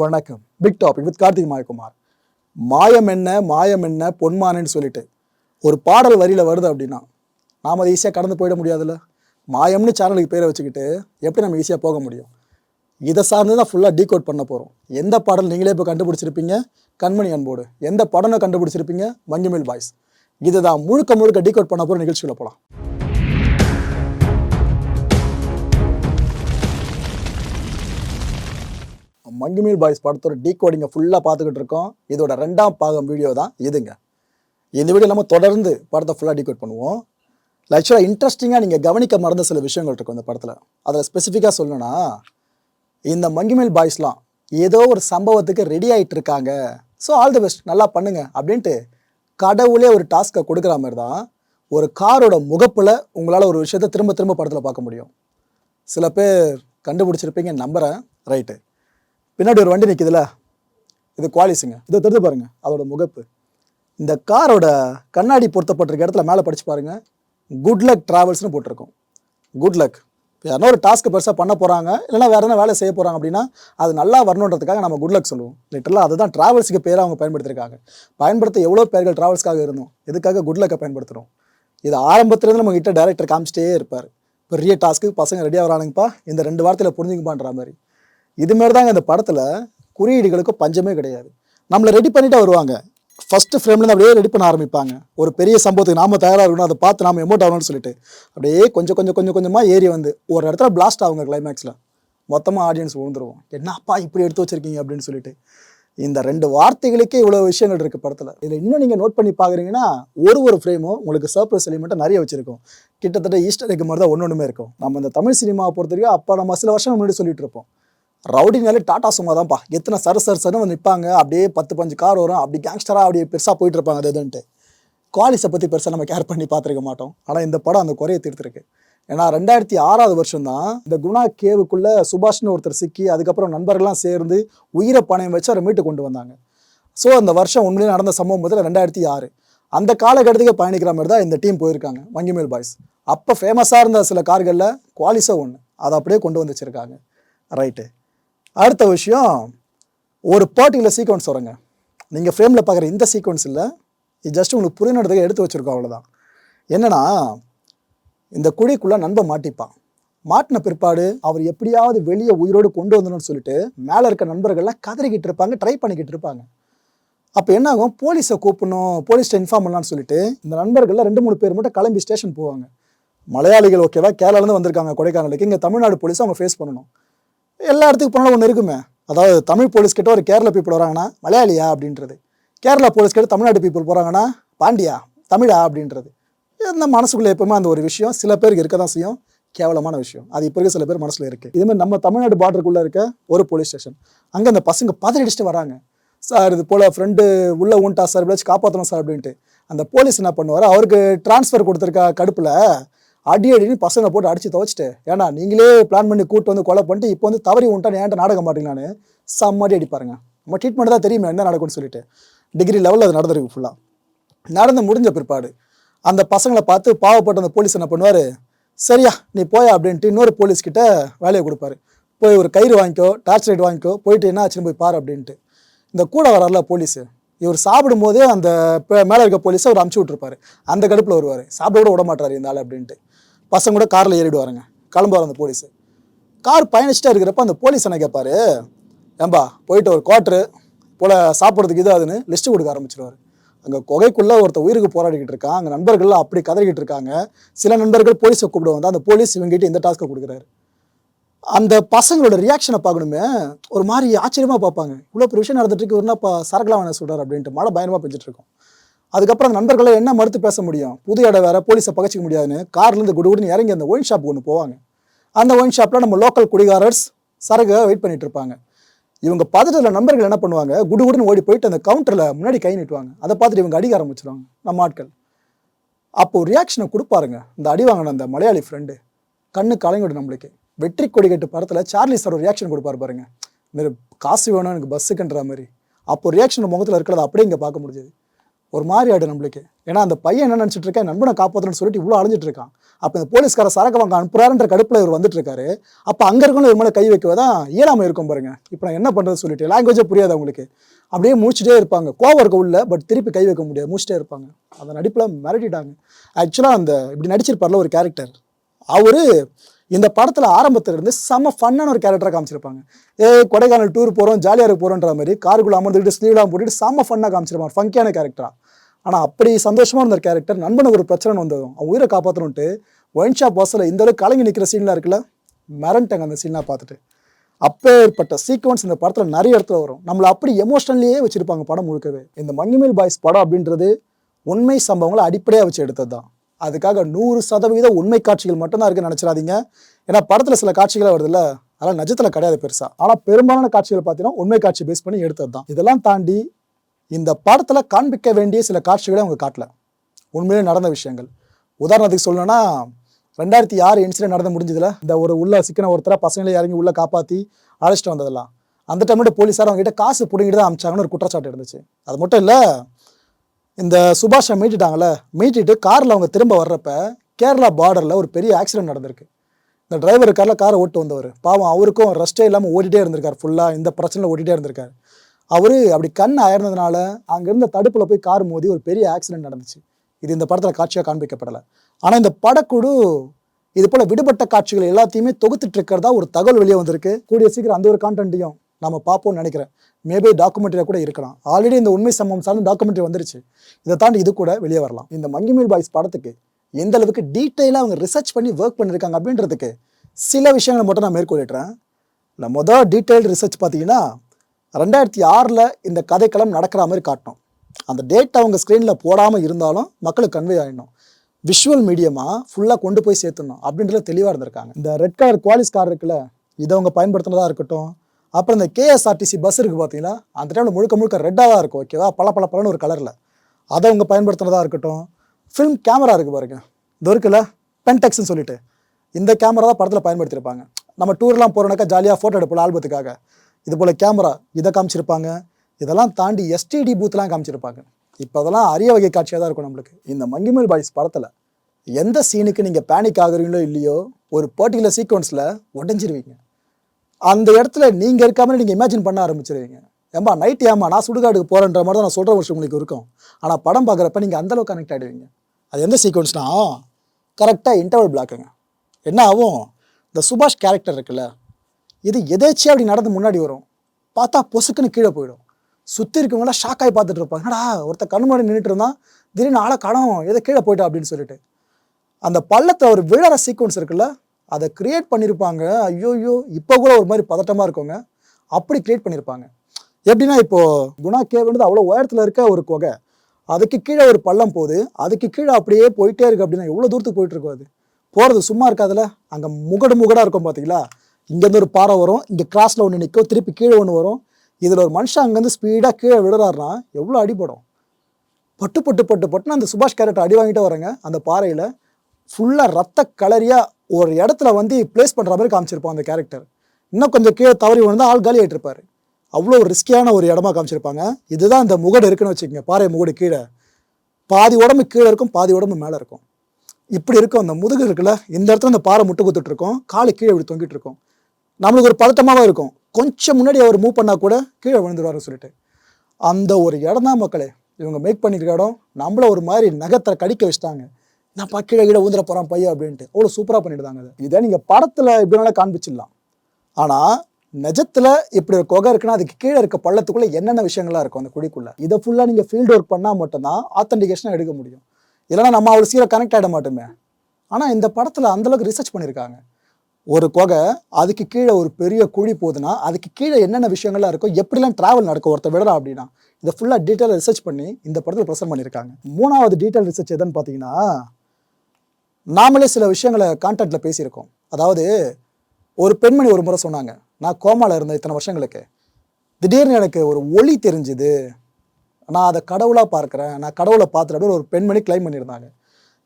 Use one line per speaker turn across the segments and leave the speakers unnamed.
வணக்கம். Big topic with Karthik Mayakumar. மாயம் என்ன மாயம் என்ன பொன்மானன்னு சொல்லிட்டு ஒரு பாடல் வரியில் வருது அப்படின்னா நாம் அதை ஈஸியாக கடந்து போயிட முடியாதுல்ல? மாயம்னு சேனலுக்கு பேரை வச்சுக்கிட்டு எப்படி நம்ம ஈஸியாக போக முடியும்? இதை சார்ந்து தான் ஃபுல்லாக டீகோட் பண்ண போகிறோம் எந்த பாடல் நீங்களே இப்போ கண்டுபிடிச்சிருப்பீங்க? கண்மணி அன்போடு. எந்த படம்னு கண்டுபிடிச்சிருப்பீங்க? மஞ்சுமில் பாய்ஸ் இதுதான் முழுக்க முழுக்க டீகோட் பண்ண போகிற நிகழ்ச்சியில் போகலாம் மங்குமீல் பாய்ஸ் படத்தோட டீகோடிங்கை ஃபுல்லாக பார்த்துக்கிட்டு இருக்கோம் இதோட ரெண்டாம் பாகம் வீடியோ தான் இதுங்க. இந்த வீடியோ நம்ம தொடர்ந்து படத்தை ஃபுல்லாக டீகோட் பண்ணுவோம். ஆக்சுவலாக இன்ட்ரெஸ்டிங்காக நீங்கள் கவனிக்க மறந்த சில விஷயங்கள் இருக்கும் இந்த படத்தில். அதில் ஸ்பெசிஃபிக்காக சொல்லணும்னா இந்த மங்குமேல் பாய்ஸ்லாம் ஏதோ ஒரு சம்பவத்துக்கு ரெடி ஆகிட்டு இருக்காங்க ஸோ ஆல் தி பெஸ்ட் நல்லா பண்ணுங்க அப்படின்ட்டு கடவுளே ஒரு டாஸ்க்கை கொடுக்குற மாதிரி தான் ஒரு காரோட முகப்பில் உங்களால் ஒரு விஷயத்த திரும்ப திரும்ப படத்தில் பார்க்க முடியும். சில பேர் கண்டுபிடிச்சிருப்பீங்க நம்புகிறேன் ரைட்டு பின்னாடி ஒரு வண்டி நிற்குதுல இது குவாலிஸுங்க இதை தெரிஞ்சு பாருங்க. அதோட முகப்பு. இந்த காரோட கண்ணாடி பொருத்தப்பட்டிருக்க இடத்துல மேலே படிச்சு பாருங்க. குட் லக் ட்ராவல்ஸ்னு போட்டிருக்கோம். குட் லக் யாரோ ஒரு டாஸ்க் பெருசாக பண்ண போகிறாங்க இல்லைனா வேறு எதனா வேலை செய்ய போகிறாங்க அப்படின்னா அது நல்லா வரணுன்றதுக்காக நம்ம குட் லக் சொல்லுவோம். லிட்டரலாக அதுதான் ட்ராவல்ஸுக்கு பேர் அவங்க பயன்படுத்தியிருக்காங்க பயன்படுத்த எவ்வளோ பேர்கள் ட்ராவல்ஸ்க்காக இருந்தோம். எதுக்காக குட் லக்கை பயன்படுத்துகிறோம் இது ஆரம்பத்துலேருந்து நம்ம கிட்ட டேரக்டர் காமிச்சிட்டே இருப்பார். பெரிய டாஸ்க்கு பசங்க ரெடியாக வரானுங்கப்பா. இந்த ரெண்டு வாரத்தில் புரிஞ்சுக்குப்பான்ற மாதிரி. இது மாதிரி தாங்க இந்த படத்தில் குறியீடுகளுக்கு பஞ்சமே கிடையாது. நம்மளை ரெடி பண்ணிட்டு வருவாங்க. ஃபஸ்ட்டு ஃப்ரேம்லேருந்து அப்படியே ரெடி பண்ண ஆரம்பிப்பாங்க. ஒரு பெரிய சம்பவத்துக்கு நாம தயாராக இருக்கணும் அதை பார்த்து நாம எமோட் ஆகணும்னு சொல்லிட்டு. அப்படியே கொஞ்சம் கொஞ்சம் கொஞ்சம் கொஞ்சமாக ஏறி வந்து ஒரு இடத்துல பிளாஸ்ட் ஆகுங்க கிளைமேக்ஸில் மொத்தமாக ஆடியன்ஸ் விழுந்துருவோம் என்னப்பா இப்படி எடுத்து வச்சிருக்கீங்க? அப்படின்னு சொல்லிட்டு. இந்த ரெண்டு வார்த்தைகளுக்கே இவ்வளோ விஷயங்கள் இருக்குது படத்தில். இதில் இன்னும் நீங்கள் நோட் பண்ணி பார்க்குறீங்கன்னா ஒரு ஒரு ஃப்ரேமும் உங்களுக்கு சர்ப்ரைஸ் எலிமெண்ட்டை நிறைய வச்சிருக்கும். கிட்டத்தட்ட ஈஸ்டர் எக் மாதிரி தான் ஒன்று ஒன்றுமே இருக்கும். நம்ம இந்த தமிழ் சினிமாவை பொறுத்த வரைக்கும் அப்போ நம்ம சில வருஷம் முன்னாடி சொல்லிட்டு இருப்போம். ரவுடினாலே டாடா சும்மா தான்ப்பா. எத்தனை சரு சரு சருன்னு வந்து நிற்பாங்க அப்படியே பத்து பஞ்சு கார் வரும். அப்படி கேங்ஸ்டராக அப்படியே பெருசாக போயிட்டு இருப்பாங்க. அது இதுன்ட்டு. குவாலிஸை பற்றி பெருசாக நம்ம கேர் பண்ணி பார்த்துருக்க மாட்டோம். ஆனால் இந்த படம் அந்த குறையை தீர்த்திருக்கு. ஏன்னா ரெண்டாயிரத்தி ஆறாவது வருஷம் தான் இந்த குணா கேவுக்குள்ள சுபாஷ்னு ஒருத்தர் சிக்கி அதுக்கப்புறம் நண்பர்கள்லாம் சேர்ந்து உயிரை பணயம் வச்சு அவரை மீட்டு கொண்டு வந்தாங்க. ஸோ அந்த வருஷம் உண்மையிலே நடந்த சம்பவம் முதல்ல ரெண்டாயிரத்தி ஆறு. அந்த காலகட்டத்துக்கு பயணிக்கிற மாதிரி தான் இந்த டீம் போயிருக்காங்க வங்கிமேல் பாய்ஸ் அப்போ ஃபேமஸாக இருந்த சில கார்களில் குவாலிஸோ ஒன்று அதை அப்படியே கொண்டு வந்து வச்சுருக்காங்க. ரைட்டு அடுத்த விஷயம் ஒரு பர்டிகுலர் சீக்வன்ஸ் வருங்க. நீங்கள் ஃப்ரேமில் பார்க்குற இந்த சீக்வன்ஸ் இல்லை இது ஜஸ்ட் உங்களுக்கு புரியணுன்றதுக்கு எடுத்து வச்சுருக்கோம் அவ்வளோதான் என்னென்னா இந்த குழிக்குள்ளே நண்பன் மாட்டிப்பான் மாட்டின பிற்பாடு அவர் எப்படியாவது வெளியே உயிரோடு கொண்டு வந்துடணும்னு சொல்லிட்டு மேலே இருக்க நண்பர்கள்லாம் கதறிக்கிட்டு இருப்பாங்க ட்ரை பண்ணிக்கிட்டு இருப்பாங்க. அப்போ என்ன ஆகும் போலீஸை கூப்பிடணும் போலீஸ்ட்டை இன்ஃபார்ம் பண்ணலான்னு சொல்லிட்டு இந்த நண்பர்கள்லாம் ரெண்டு மூணு பேர் மட்டும் கிளம்பி ஸ்டேஷன் போவாங்க. மலையாளிகள் ஓகேவா கேரளாலேருந்து வந்திருக்காங்க கொடைக்கானலுக்கு. இங்கே தமிழ்நாடு போலீஸ் அவங்க ஃபேஸ் பண்ணணும். எல்லா இடத்துக்கு போனாலும் ஒன்று இருக்குமே. அதாவது தமிழ் போலீஸ் கிட்ட ஒரு கேரள பீப்புள் வராங்கன்னா மலையாளியா அப்படின்றது. கேரளா போலீஸ் கிட்ட தமிழ்நாடு பீப்புள் போகிறாங்கன்னா பாண்டியா தமிழா அப்படின்றது. இந்த மனசுக்குள்ளே எப்பவுமே அந்த ஒரு விஷயம். சில பேருக்கு இருக்க தான் செய்யும். கேவலமான விஷயம். அது இப்போ இருக்க சில பேர் மனசில் இருக்குது இதுமாதிரி நம்ம தமிழ்நாடு பார்டருக்குள்ளே இருக்க ஒரு போலீஸ் ஸ்டேஷன் அங்கே அந்த பசங்க பதறடிச்சுட்டு வராங்க. சார் இது போல் ஃப்ரெண்டு உள்ளே ஊன்ட்டா சார் எப்படியாச்சும் காப்பாற்றணும் சார் அப்படின்ட்டு. அந்த போலீஸ் என்ன பண்ணுவார்? அவருக்கு டிரான்ஸ்ஃபர் கொடுத்துருக்க கடுப்பில் அடி அடின்னு பசங்களை போட்டு அடிச்சு துவச்சிட்டு ஏன்னா நீங்களே பிளான் பண்ணி கூட்டு வந்து கொலை பண்ணிட்டு இப்போ வந்து தவறி உன்ட்டான் ஏன்ட்ட நாடகம் மாட்டீங்களான்னு செம்மடி அடிப்பாருங்க நம்ம ட்ரீட்மெண்ட் தான் தெரியுமே என்ன நடக்கும்னு சொல்லிட்டு. டிகிரி லெவலில் அது நடந்திருக்கு ஃபுல்லாக நடந்து முடிஞ்ச பிற்பாடு அந்த பசங்களை பார்த்து பாவப்பட்ட அந்த போலீஸ் என்ன பண்ணுவார் சரியா நீ போயா அப்படின்ட்டு இன்னொரு போலீஸ்கிட்ட வேலையை கொடுப்பாரு. போய் ஒரு கயிறு வாங்கிக்கோ டார்ச் லைட் வாங்கிக்கோ போயிட்டு என்ன ஆச்சுன்னு போய் பாரு அப்படின்ட்டு. இந்த கூட வரார்ல போலீஸு இவர் சாப்பிடும்போதே அந்த மேலே இருக்க போலீஸை அவர் அமுச்சு விட்ருப்பாரு அந்த கடுப்பில் வருவார். சாப்பிட கூட விட மாட்டார் இந்த ஆள் அப்படின்ட்டு. பசங்க கூட காரில் ஏறிடுவாருங்க. கிளம்புவார் அந்த போலீஸு கார் பயணிச்சுட்டா இருக்கிறப்ப அந்த போலீஸ் என்ன கேட்பாரு ஏம்பா போயிட்டு ஒரு குவாட்ரு போல் சாப்பிட்றதுக்கு இது அதுன்னு லிஸ்ட்டு கொடுக்க ஆரம்பிச்சிருவார். அங்கே குகைக்குள்ளே ஒருத்தர் உயிருக்கு போராடிக்கிட்டு இருக்கான். அங்கே நண்பர்கள்லாம் அப்படி கதறிக்கிட்டு இருக்காங்க. சில நண்பர்கள் போலீஸை கூப்பிடுவாங்க அந்த போலீஸ் இவங்ககிட்ட இந்த டாஸ்க்கை கொடுக்குறாரு. அந்த பசங்களோட ரியாக்ஷனை பார்க்கணுமே ஒரு மாதிரி ஆச்சரியமா பார்ப்பாங்க. இவ்வளோ பெரிய விஷயம் நடந்துட்டு இருக்கு இவருனா இப்போ சரக்குலாம் வேணா சொல்றாரு அப்படின்ட்டு மழை பயங்கரமாக பெஞ்சிட்டு இருக்கும். அதுக்கப்புறம் அந்த நண்பர்களை என்ன மறுத்து பேச முடியும்? புது இடம் வேற போலீஸை பகச்சிக்க முடியாதுன்னு கார்லேருந்து குடுகுடுன்னு இறங்கி அந்த ஒயின் ஷாப் ஒன்று போவாங்க. அந்த ஒயின் ஷாப்பில் நம்ம லோக்கல் குடிகாரர்ஸ் சரக்கு வெயிட் பண்ணிட்டு இருப்பாங்க. இவங்க பதட்டத்தில் நண்பர்கள் என்ன பண்ணுவாங்க? குடுகுடுன்னு ஓடி போயிட்டு அந்த கவுண்டரில் முன்னாடி கை நீட்டுவாங்க. அதை பார்த்துட்டு இவங்க அடிக்க ஆரம்பிச்சிருவாங்க. நம்ம ஆட்கள். அப்போ ரியாக்ஷனை கொடுப்பாருங்க. இந்த அடி வாங்கின அந்த மலையாளி ஃப்ரெண்டு கண்ணு கலங்கிடும் நம்மளுக்கு. வெற்றி கொடி கட்டு படத்தில் சார்லி சார் ஒரு ரியாக்ஷன் கொடுப்பாரு பாருங்க. இந்த மாதிரி காசு வேணும் எனக்கு பஸ்ஸுக்குன்ற மாதிரி. அப்போ ரியாக்ஷன் முகத்தில் இருக்கிறத அப்படியே இங்கே பார்க்க முடிஞ்சது. ஒரு மாதிரி ஆடு நம்மளுக்கு. ஏன்னா அந்த பையன் என்ன நினச்சிட்டு இருக்கேன்? நண்பனை காப்பாற்றணும்னு சொல்லிட்டு இவ்வளோ அழிஞ்சிட்டு இருக்கான். அப்போ இந்த போலீஸ்கார சரக்கு வாங்க அனுப்புறாருன்ற கடுப்பில் இவர் வந்துட்டு இருக்காரு. அப்போ அங்கே இருக்கணும் இவர் மேலே கை வைக்கவே தான் இயலாமல் இருக்கும் பாருங்க. இப்போ நான் என்ன பண்ணுறது சொல்லிட்டு லாங்குவேஜே புரியாது அவங்களுக்கு. அப்படியே முடிச்சுட்டே இருப்பாங்க. கோவம் இருக்க உள்ள பட் திருப்பி கை வைக்க முடியாது. முடிச்சுட்டே இருப்பாங்க. அந்த நடிப்பில் மிரட்டிட்டாங்க. ஆக்சுவலாக அந்த இப்படி நடிச்சிருப்பார்ல ஒரு கேரக்டர் அவர் இந்த படத்தில் ஆரம்பத்திலிருந்து செம்ம ஃபன்னான ஒரு கேரக்டராக காமிச்சிருப்பாங்க. ஏ கொடைக்கானல் டூர் போகிறோம் ஜாலியாக இருக்க போகிறோன்ற மாதிரி காருக்குள்ளே அமர்ந்துக்கிட்டு ஸ்லீவ்லாம் போட்டுட்டு செம்ம ஃபன்னாக காமிச்சிருப்பாங்க. ஃபங்கியான கேரக்டராக ஆனால் அப்படி சந்தோஷமாக இருந்த கேரக்டர் நண்பனுக்கு ஒரு பிரச்சனை வந்ததும் அவன் உயிரை காப்பாற்றணுன்ட்டு ஒயின் ஷாப் வாசலில் கலங்கி நிற்கிற சீன்லாம் இருக்குல்ல மிரண்டங்க அந்த சீன்லாம் பார்த்துட்டு. அப்பேற்பட்ட சீக்வன்ஸ் இந்த படத்தில் நிறைய இடத்துல வரும். நம்மளை அப்படி எமோஷனல்லையே வச்சுருப்பாங்க படம் முழுக்கவே. இந்த மங்கிமேல் பாய்ஸ் படம் அப்படின்றது உண்மை சம்பவங்களை அடிப்படையாக வச்சு எடுத்தது தான் அதுக்காக நூறு சதவீத உண்மை காட்சிகள் மட்டும்தான் இருக்குன்னு நினச்சிடாதீங்க. ஏன்னா படத்தில் சில காட்சிகளாக வருதுல்ல அதெல்லாம் நிஜத்தில் கிடையாது பெருசாக ஆனால் பெரும்பாலான காட்சிகள் பார்த்தீங்கன்னா உண்மை காட்சி பேஸ் பண்ணி எடுத்தது தான் இதெல்லாம் தாண்டி இந்த படத்தில் காண்பிக்க வேண்டிய சில காட்சிகளை அவங்க காட்டல. உண்மையிலே நடந்த விஷயங்கள். உதாரணத்துக்கு சொல்லணும்னா ரெண்டாயிரத்தி ஆறு இன்சிடென்ட் நடந்து முடிஞ்சதில் இந்த ஒரு உள்ள சிக்கன ஒருத்தரை பசங்களை இறங்கி உள்ள காப்பாற்றி அழைச்சிட்டு வந்ததெல்லாம். அந்த டைம்ல போலீஸார் அவங்ககிட்ட காசு பிடிங்கிட்டு தான் அமிச்சாங்கன்னு ஒரு குற்றச்சாட்டு இருந்துச்சு. அது மட்டும் இல்லை இந்த சுபாஷை மீட்டுட்டாங்கல்ல மீட்டிட்டு காரில் அவங்க திரும்ப வர்றப்ப கேரளா பார்டரில் ஒரு பெரிய ஆக்சிடென்ட் நடந்திருக்கு. இந்த டிரைவர் காரில் காரை ஓட்டு வந்தவர். பாவம் அவருக்கும் ரெஸ்ட்டே இல்லாமல் ஓடிட்டே இருந்திருக்கார் ஃபுல்லாக இந்த பிரச்சனையில் ஓடிட்டே இருந்திருக்கார். அவர் அப்படி கண் அயர்ந்ததுனால அங்கேருந்த தடுப்பில் போய் கார் மோதி ஒரு பெரிய ஆக்சிடென்ட் நடந்துச்சு. இது இந்த படத்தில் காட்சியாக காண்பிக்கப்படலை. ஆனால் இந்த படக்குழு இது போல் விடுபட்ட காட்சிகள் எல்லாத்தையுமே தொகுத்துட்டு இருக்கிறதா ஒரு தகவல் வெளியே வந்திருக்கு. கூடிய சீக்கிரம் அந்த ஒரு கான்டென்ட்டையும் நம்ம பார்ப்போம்னு நினைக்கிறேன். மேபி டாக்குமெண்ட்ரியாக கூட இருக்கலாம். ஆல்ரெடி இந்த உண்மை சம்பவம் சார்ந்த டாக்குமெண்ட்ரி வந்துருச்சு. இதை தாண்டி இது கூட வெளியே வரலாம். இந்த மங்கிமேல் பாய்ஸ் படத்துக்கு எந்த அளவுக்கு டீட்டெயிலாக அவங்க ரிசர்ச் பண்ணி ஒர்க் பண்ணியிருக்காங்க அப்படின்றதுக்கு சில விஷயங்களை மட்டும் நான் மேற்கொள்ளிடுறேன் நான் மொதல் டீட்டெயில்டு ரிசர்ச் பார்த்தீங்கன்னா ரெண்டாயிரத்தி ஆறில் இந்த கதைக்களம் நடக்கிற மாதிரி காட்டணும் அந்த டேட் அவங்க ஸ்க்ரீனில் போடாமல் இருந்தாலும் மக்களுக்கு கன்வே ஆகிடணும் விஷுவல் மீடியமாக ஃபுல்லாக கொண்டு போய் சேர்த்துடணும் அப்படின்றத தெளிவாக இருந்திருக்காங்க. இந்த ரெட் கலர் குவாலிஸ் கார் இருக்குல்ல இதை அவங்க பயன்படுத்தினதாக இருக்கட்டும் அப்புறம் இந்த கேஎஸ்ஆர்டிசி பஸ் இருக்குது பார்த்தீங்களா? அந்த டைமில் முழுக்க முழுக்க ரெட்டாக தான் இருக்கும் ஓகேவா பல பல பலன்னு ஒரு கலரில் அதை அவங்க பயன்படுத்துகிறதா இருக்கட்டும். ஃபிலிம் கேமரா இருக்குது பாருங்க. இது இருக்குல்ல? பென்டெக்ஸ்னு சொல்லிட்டு. இந்த கேமரா தான் படத்தில் பயன்படுத்தியிருப்பாங்க. நம்ம டூர்லாம் போகிறோனாக்கா ஜாலியாக ஃபோட்டோ எடுப்போம் ஆல்பத்துக்காக. இது போல் கேமரா இதை காமிச்சிருப்பாங்க. இதெல்லாம் தாண்டி எஸ்டிடி பூத்லாம் காமிச்சிருப்பாங்க. இப்போ அதெல்லாம் அரிய வகை காட்சியாக தான் இருக்கும் நம்மளுக்கு. இந்த மங்கிமல் பாய்ஸ் படத்தில் எந்த சீனுக்கு நீங்கள் பேனிக் ஆகுறீங்களோ இல்லையோ ஒரு பர்டிகுலர் சீக்வன்ஸில் உடஞ்சிருவீங்க. அந்த இடத்துல நீங்கள் இருக்காமல் நீங்கள் இமேஜின் பண்ண ஆரம்பிச்சிருவீங்க. ஏம்பா நைட் ஏமா நான் சுடுகாடுக்கு போகிறேன்ற மாதிரி தான் நான் சொல்கிற விஷயம் உங்களுக்கு இருக்கும். ஆனால் படம் பார்க்குறப்ப நீங்கள் அந்தளவுக்கு கனெக்ட் ஆகிடுவீங்க அது எந்த சீக்வன்ஸ்னா கரெக்டாக இன்டர்வல் பிளாக்குங்க என்ன ஆகும்? இந்த சுபாஷ் கேரக்டர் இருக்குல்ல இது எதேச்சியாக அப்படி நடந்து முன்னாடி வரும். பார்த்தா பொசுக்குன்னு கீழே போயிடும். சுற்றி இருக்கவங்களாம் ஷாக் ஆகி பார்த்துட்டு இருப்பாங்க. என்னடா ஒருத்தர் கண்ணு முன்னாடி நின்றுட்டு இருந்தான். திடீர்னு ஆளை கடம் எதை கீழே போயிட்டா அப்படின்னு சொல்லிட்டு. அந்த பள்ளத்தை ஒரு விழற சீக்வன்ஸ் இருக்குல்ல அதை கிரியேட் பண்ணியிருப்பாங்க ஐயோ ஐயோ இப்போ கூட ஒரு மாதிரி பதட்டமாக இருக்குங்க அப்படி கிரியேட் பண்ணியிருப்பாங்க எப்படின்னா இப்போது குணா கேவ்ன்றது அவ்வளோ உயரத்தில் இருக்க ஒரு குகை. அதுக்கு கீழே ஒரு பள்ளம் போகுது. அதுக்கு கீழே அப்படியே போயிட்டே இருக்குது அப்படின்னா எவ்வளோ தூரத்துக்கு போயிட்டுருக்கோம் அது? போகிறது சும்மா இருக்காதுல்ல? அங்கே முகடு முகடாக இருக்கும் பார்த்தீங்களா இங்கேருந்து ஒரு பாறை வரும். இங்கே கிராஸில் ஒன்று நிற்கும் திருப்பி கீழே ஒன்று வரும். இதில் ஒரு மனுஷன் அங்கேருந்து ஸ்பீடாக கீழே விடுறாருன்னா எவ்வளோ அடிபடும். பட்டு பட்டு பட்டு பட்டுன்னு அந்த சுபாஷ் கேரக்டர் அடி வாங்கிட்டு வரேங்க அந்த பாறையில். ஃபுல்லாக ரத்த கலரியாக ஒரு இடத்துல வந்து ப்ளேஸ் பண்ணுற மாதிரி காமிச்சிருப்பான் அந்த கேரக்டர் இன்னும் கொஞ்சம் கீழே தவறி விழுந்தா ஆள் காலி ஆகிட்டிருப்பார் அவ்வளோ ரிஸ்கியான ஒரு இடமா காமிச்சிருப்பாங்க. இதுதான் இந்த முகடு இருக்குன்னு வச்சுக்கோங்க. பாறை முகடு கீழே. பாதி உடம்பு கீழே இருக்கும் பாதி உடம்பு மேலே இருக்கும். இப்படி இருக்கும் அந்த முதுகு இருக்குல்ல இந்த இடத்துல அந்த பாறை முட்டு குத்துட்டு இருக்கும். காலு கீழே இப்படி தொங்கிட்டு இருக்கும். நம்மளுக்கு ஒரு பதட்டமாகவும் இருக்கும். கொஞ்சம் முன்னாடி அவர் மூவ் பண்ணால் கூட கீழே விழுந்துருவாருன்னு சொல்லிட்டு. அந்த ஒரு இடம் தான் மக்களே. இவங்க மேக் பண்ணியிருக்க இடம். நம்மள ஒரு மாதிரி நகத்தை கடிக்க வச்சுட்டாங்க. நான் பா கீழே கீழே ஊந்துட போகிறான் பையன் அப்படின்ட்டு. அவ்வளோ சூப்பராக பண்ணிடுதாங்க இதை நீங்கள் படத்தில் எப்படினாலும் காண்பிச்சிடலாம். ஆனால் நிஜத்தில் இப்படி ஒரு குகை இருக்குன்னா அதுக்கு கீழே இருக்க பள்ளத்துக்குள்ளே என்னென்ன விஷயங்களாக இருக்கும் அந்த குழிக்குள்ளே? இதை ஃபுல்லாக நீங்கள் ஃபீல்டு ஒர்க் பண்ணால் மட்டும்தான் ஆத்தன்டிகேஷனாக எடுக்க முடியும். இல்லைன்னா நம்ம அவ்வளோ சீக்கிரம் கனெக்ட் ஆகிட மாட்டோமே. ஆனால் இந்த படத்தில் அந்தளவுக்கு ரிசர்ச் பண்ணியிருக்காங்க ஒரு குகை அதுக்கு கீழே ஒரு பெரிய குழி போகுதுன்னா அதுக்கு கீழே என்னென்ன விஷயங்கள்லாம் இருக்கும் எப்படிலாம் ட்ராவல் நடக்கும் ஒருத்தர் விடுறா அப்படின்னா இதை ஃபுல்லாக டீட்டெயில் ரிசர்ச் பண்ணி இந்த படத்தில் ப்ரெசென்ட் பண்ணியிருக்காங்க மூணாவது டீட்டெயில் ரிசர்ச் எதுன்னு பார்த்தீங்கன்னா நாமளே சில விஷயங்களை கான்டாக்டில் பேசியிருக்கோம். அதாவது ஒரு பெண்மணி ஒரு முறை சொன்னாங்க நான் கோமாவில் இருந்த இத்தனை வருஷங்களுக்கு. திடீர்னு எனக்கு ஒரு ஒளி தெரிஞ்சுது. நான் அதை கடவுளாக பார்க்குறேன். நான் கடவுளை பார்த்துட்டு அப்படின்னு ஒரு பெண்மணி கிளைம் பண்ணியிருந்தாங்க.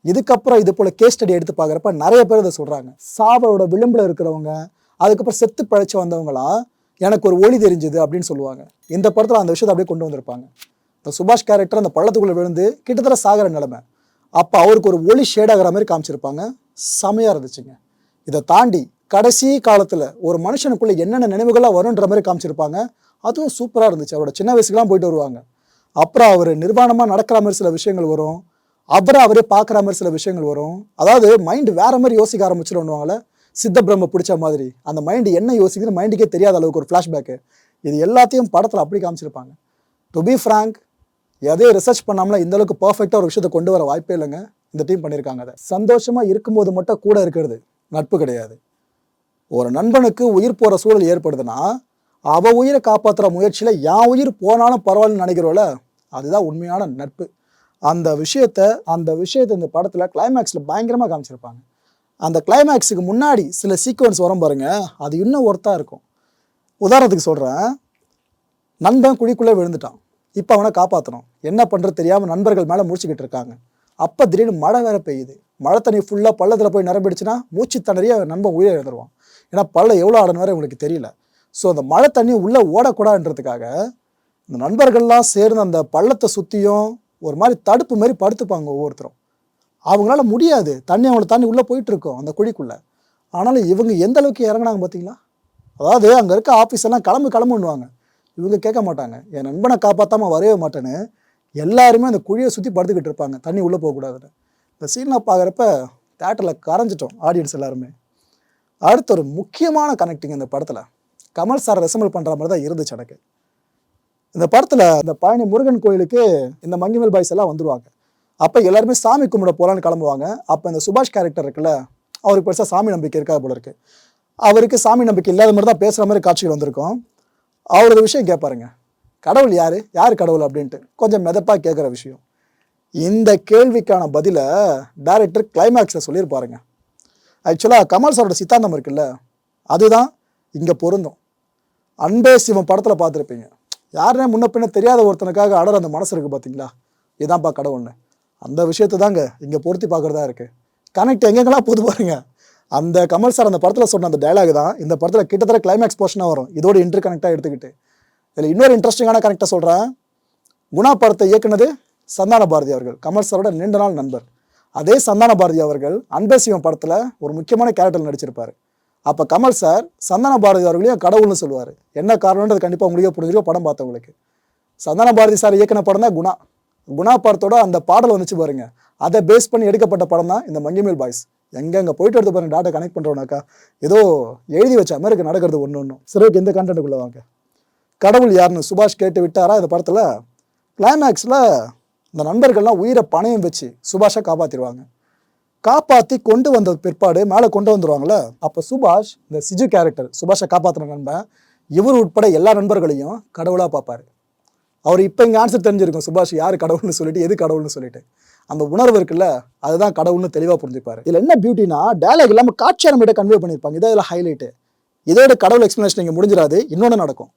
இதுக்கப்புறம் இது போல் கேஸ் ஸ்டடி எடுத்து பார்க்குறப்ப நிறைய பேர் இதை சொல்கிறாங்க சாவோட விளிம்பில் இருக்கிறவங்க அதுக்கப்புறம் செத்து பழைச்சி வந்தவங்களாம் எனக்கு ஒரு ஒளி தெரிஞ்சுது அப்படின்னு சொல்லுவாங்க. இந்த படத்தில் அந்த விஷயத்தை அப்படியே கொண்டு வந்திருப்பாங்க. இந்த சுபாஷ் கேரக்டர் அந்த பள்ளத்துக்குள்ளே விழுந்து கிட்டத்தட்ட சாகிற நிலைமை. அப்போ அவருக்கு ஒரு ஒளி ஷேடாகிற மாதிரி காமிச்சிருப்பாங்க. செமையாக இருந்துச்சுங்க. இதை தாண்டி கடைசி காலத்தில் ஒரு மனுஷனுக்குள்ளே என்னென்ன நினைவுகளாக வரும்ன்ற மாதிரி காமிச்சிருப்பாங்க. அதுவும் சூப்பராக இருந்துச்சு. அவரோட சின்ன வயசுக்குலாம் போயிட்டு வருவாங்க. அப்புறம் அவர் நிர்வாணமாக நடக்கிற மாதிரி சில விஷயங்கள் வரும். அப்புறம் அவரே பார்க்குற மாதிரி சில விஷயங்கள் வரும். அதாவது மைண்டு வேற மாதிரி யோசிக்க ஆரம்பிச்சிடுவாங்களே சித்த பிரம்ம பிடிச்ச மாதிரி. அந்த மைண்டு என்ன யோசிக்குதுன்னு மைண்டுக்கே தெரியாத அளவுக்கு ஒரு ஃப்ளாஷ்பேக்கு இது எல்லாத்தையும் படத்தில் அப்படி காமிச்சிருப்பாங்க. டு பி ஃப்ராங்க் எதையும் ரிசர்ச் பண்ணாமல இந்த அளவுக்கு பர்ஃபெக்டாக ஒரு விஷயத்தை கொண்டு வர வாய்ப்பே இல்லைங்க. இந்த டீம் பண்ணியிருக்காங்க அதை. சந்தோஷமாக இருக்கும்போது மட்டும் கூட இருக்கிறது நட்பு கிடையாது. ஒரு நண்பனுக்கு உயிர் போகிற சூழல் ஏற்படுதுன்னா அவ உயிரை காப்பாற்றுற முயற்சியில் என் உயிர் போனாலும் பரவாயில்லன்னு நினைக்கிறோல அதுதான் உண்மையான நட்பு. அந்த விஷயத்த அந்த விஷயத்தை இந்த படத்தில் கிளைமேக்ஸில் பயங்கரமாக காமிச்சிருப்பாங்க. அந்த கிளைமேக்ஸுக்கு முன்னாடி சில சீக்வன்ஸ் வரும் பாருங்க அது இன்னும் ஒர்த்தாக இருக்கும். உதாரணத்துக்கு சொல்கிறேன் நண்பன் குழிக்குள்ளே விழுந்துட்டான். இப்போ அவனை காப்பாற்றணும் என்ன பண்ணுறது தெரியாமல் நண்பர்கள் மேலே முடிச்சுக்கிட்டு இருக்காங்க. அப்போ திடீர்னு மழை வேற பெய்யுது. மழை தண்ணி ஃபுல்லாக பள்ளத்தில் போய் நிரம்பிடுச்சுன்னா மூச்சு தண்ணறிய நண்பன் உயிரை எழுந்துருவான் ஏன்னா பள்ளம் எவ்வளோ ஆடணும் வேற உங்களுக்கு தெரியல. ஸோ அந்த மழை தண்ணி உள்ளே ஓடக்கூடாதுன்றதுக்காக இந்த நண்பர்கள்லாம் சேர்ந்து அந்த பள்ளத்தை சுற்றியும் ஒரு மாதிரி தடுப்பு மாதிரி படுத்துப்பாங்க ஒவ்வொருத்தரும். அவங்களால முடியாது. தண்ணி அவங்கள தண்ணி உள்ளே போயிட்டுருக்கும் அந்த குழிக்குள்ளே. ஆனாலும் இவங்க எந்த அளவுக்கு இறங்குனாங்க பார்த்தீங்களா அதாவது அங்கே இருக்க ஆஃபீஸ் எல்லாம் கிளம்பு கிளம்புன்னுவாங்க. இவங்க கேட்க மாட்டாங்க. என் நண்பனை காப்பாற்றாமல் வரவே மாட்டேன்னு எல்லாருமே அந்த குழியை சுற்றி படுத்துக்கிட்டு இருப்பாங்க. தண்ணி உள்ளே போகக்கூடாதுன்னு இந்த சீன்லாம் பார்க்குறப்ப தேட்டரில் கரைஞ்சிட்டோம் ஆடியன்ஸ் எல்லாருமே. அடுத்த ஒரு முக்கியமான கனெக்டிங் இந்த படத்தில். கமல் சார் ரெசம்பிள் பண்ணுற மாதிரி தான் இருந்துச்சு எனக்கு. இந்த படத்தில் இந்த பழனி முருகன் கோயிலுக்கு இந்த மங்கிமல் பாய்ஸ் எல்லாம் வந்துடுவாங்க அப்போ எல்லாருமே சாமி கும்பிட போகலான்னு கிளம்புவாங்க. அப்போ இந்த சுபாஷ் கேரக்டர் இருக்குல்ல அவருக்கு பெருசாக சாமி நம்பிக்கை இருக்கா போல இருக்குது அவருக்கு சாமி நம்பிக்கை இல்லாத மாதிரி தான் பேசுகிற மாதிரி காட்சிகள் வந்திருக்கும். அவரது விஷயம் கேட்பாருங்க கடவுள் யார்? யார் கடவுள் அப்படின்ட்டு. கொஞ்சம் மிதப்பாக கேட்குற விஷயம். இந்த கேள்விக்கான பதிலை டைரக்டர் கிளைமேக்ஸில் சொல்லியிருப்பாருங்க. ஆக்சுவலாக கமல் சாரோட சித்தாந்தம் இருக்குல்ல அதுதான் இங்கே பொருந்தும். அன்பே சிவம் படத்தில் பார்த்துருப்பீங்க. யாருனே முன்ன பின்ன தெரியாத ஒருத்தனுக்காக அடர் அந்த மனசு இருக்குது பார்த்தீங்களா இதான்ப்பா கடவுள்னு. அந்த விஷயத்தை தாங்க இங்கே பொருத்தி பார்க்குறதா இருக்குது கனெக்ட் எங்கெங்கெல்லாம் போது பாருங்கள் அந்த கமல் சார் அந்த படத்தில் சொன்ன அந்த டயலாக் தான் இந்த படத்தில் கிட்டத்தட்ட கிளைமேக்ஸ் போர்ஷனாக வரும். இதோட இன்டர் கனெக்டாக எடுத்துக்கிட்டு. இதில் இன்னொரு இன்ட்ரெஸ்டிங்கான கனெக்டாக சொல்கிறேன் குணா படத்தை இயக்குனது சந்தான பாரதி அவர்கள். கமல் சாரோட நீண்ட நாள் நண்பர். அதே சந்தான பாரதி அவர்கள் அன்பே சிவம் படத்தில் ஒரு முக்கியமான கேரக்டர் நடிச்சிருப்பார். அப்போ கமல் சார் சந்தான பாரதி அவர்களையும் கடவுள்னு சொல்லுவார். என்ன காரணம்ன்றது கண்டிப்பாக உங்களுக்கே புரிஞ்சிருக்கோம் படம் பார்த்தவங்களுக்கு சந்தான பாரதி சார் இயக்குன படம் தான் குணா. குணா படத்தோட அந்த பாடல் வந்துச்சு பாருங்க. அதை பேஸ் பண்ணி எடுக்கப்பட்ட படம் தான் இந்த மங்கிமேல் பாய்ஸ். எங்கெங்கே போயிட்டு எடுத்து பாருங்க டாட்டா கனெக்ட் பண்ணுறோம்னாக்கா ஏதோ எழுதி வச்ச மாதிரி இருக்கு நடக்கிறது ஒன்று ஒன்றும் சிறுக்கு இந்த கண்டென்ட்டுக்குள்ளே வாங்க. கடவுள் யாருன்னு சுபாஷ் கேட்டு விட்டாரா இந்த படத்தில்? கிளைமேக்ஸில் இந்த நண்பர்கள்லாம் உயிரை பணயம் வச்சு சுபாஷை காப்பாற்றிடுவாங்க காப்பாற்றி கொண்டு வந்த பிற்பாடு மேலே கொண்டு வந்துடுவாங்களே அப்போ சுபாஷ் இந்த சிஜு கேரக்டர் சுபாஷை காப்பாற்றுற நண்பன் இவர் உட்பட எல்லா நண்பர்களையும் கடவுளாக பார்ப்பார். அவர் இப்போ இங்கே ஆன்சர் தெரிஞ்சிருக்கும் சுபாஷ் யார் கடவுள்னு சொல்லிட்டு எது கடவுள்னு சொல்லிட்டு. அந்த உணர்வு இருக்குல்ல அதுதான் கடவுள்னு தெளிவாக புரிஞ்சுப்பாரு. இதில் என்ன பியூட்டினா டயலாக் இல்லாமல் காட்சியை நம்ம கன்வே பண்ணியிருப்பாங்க. இதான் இதில் ஹைலைட்டு இதோட கடவுள் எக்ஸ்பிளனேஷன் இங்கே முடிஞ்சிடாது இன்னொன்று நடக்கும்.